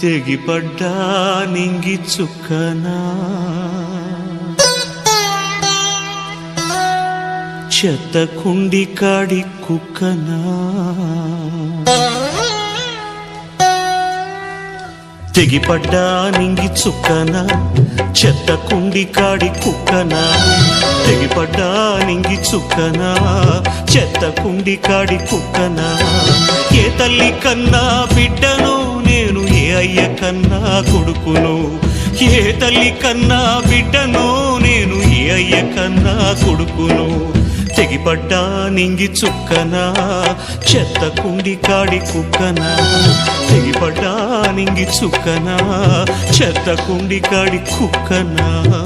తెగిపడ్డా నింగి చుక్కనా? చెత్త కుండి కాడి కుక్కనా? తెగిపడ్డా నింగి చుక్కనా? చెత్త కుండి కాడి కుక్కనా? తెగిపడ్డా నింగి చుక్కనా? చెత్త కుండి కాడి కుక్కనా? ఏ తల్లి కన్నా బిడ్డను అయ్య కన్నా కొడుకును ఏ తల్లి కన్నా బిడ్డను నేను ఏ అయ్య కన్నా కొడుకును. తెగిపడ్డా నింగి చుక్కనా చెత్త కుండి కాడి కుక్కనా. తెగిపడ్డా నింగి చుక్కనా చెత్త కుండి కాడి కుక్కనా.